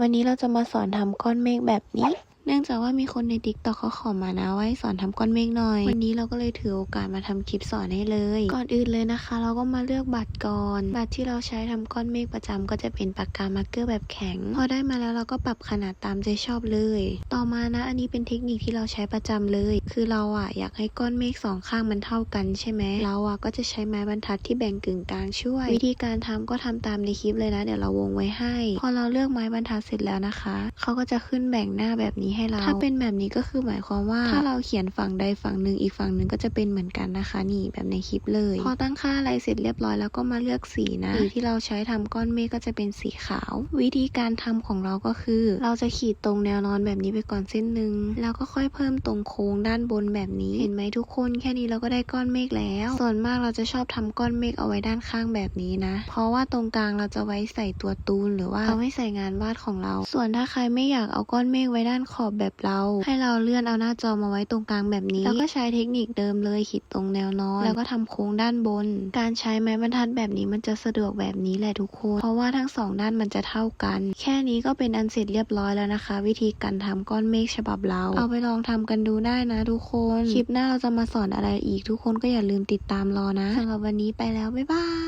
วันนี้เราจะมาสอนทำก้อนเมฆแบบนี้ เนื่องจากว่ามีคนในติ๊กต็อกเขาขอมานะว่าให้สอนทำก้อนเมฆหน่อย วันนี้เราก็เลยถือโอกาสมาทำคลิปสอนให้เลย ก่อนอื่นเลยนะคะ เราก็มาเลือกบัตรก่อน บัตรที่เราใช้ทำก้อนเมฆประจำก็จะเป็นปากกามาร์กเกอร์แบบแข็ง พอได้มาแล้วเราก็ปรับขนาดตามใจชอบเลย ต่อมานะ อันนี้เป็นเทคนิคที่เราใช้ประจำเลย คือเราอะอยากให้ก้อนเมฆสองข้างมันเท่ากันใช่ไหมเราอะก็จะใช้ไม้บรรทัดที่แบ่งกึ่งกลางช่วย วิธีการทำก็ทำตามในคลิปเลยนะ เดี๋ยวเราวงไว้ให้ พอเราเลือกไม้บรรทัดเสร็จแล้วนะคะเขาก็จะขึ้นแบ่งหน้าแบบนี้ให้เรา ถ้าเป็นแบบนี้ก็คือหมายความว่า ถ้าเราเขียนฝั่งใดฝั่งหนึ่งอีกฝั่งหนึ่งก็จะเป็นเหมือนกันนะคะ นี่แบบในคลิปเลย พอตั้งค่าอะไรเสร็จเรียบร้อยแล้วก็มาเลือกสีนะสีที่เราใช้ทำก้อนเมฆก็จะเป็นสีขาว วิธีการทำของเราก็คือ เราจะขีดตรงแนวนอนแบบนี้ไปก่อนเส้นหนึ่งแล้วก็ค่อยเพิ่มตรงโค้งด้านบนแบบนี้เห็นไหมทุกคน แค่นี้เราก็ได้ก้อนเมฆแล้ว ส่วนมากเราจะชอบทำก้อนเมฆเอาไว้ด้านข้างแบบนี้นะ เพราะว่าตรงกลางเราจะไว้ใส่ตัวตูนหรือว่าเอาไว้ใส่งานวาดของเรา ส่วนถ้าใครไม่อยากเอาก้อนเมฆไว้ด้านขอบแบบเรา ให้เราเลื่อนเอาหน้าจอมาไว้ตรงกลางแบบนี้ แล้วก็ใช้เทคนิคเดิมเลยขีดตรงแนวนอน แล้วก็ทำโค้งด้านบน การใช้ไม้บรรทัดแบบนี้มันจะสะดวกแบบนี้แหละทุกคน เพราะว่าทั้งสองด้านมันจะเท่ากัน แค่นี้ก็เป็นอันเสร็จเรียบร้อยแล้วนะคะ วิธีการทำก้อนเมฆฉบับเรา เอาไปลองทำกันดูได้นะทุกคน คลิปหน้าเราจะมาสอนอะไรอีกทุกคนก็อย่าลืมติดตามรอนะสำหรับวันนี้ไปแล้วบ๊ายบาย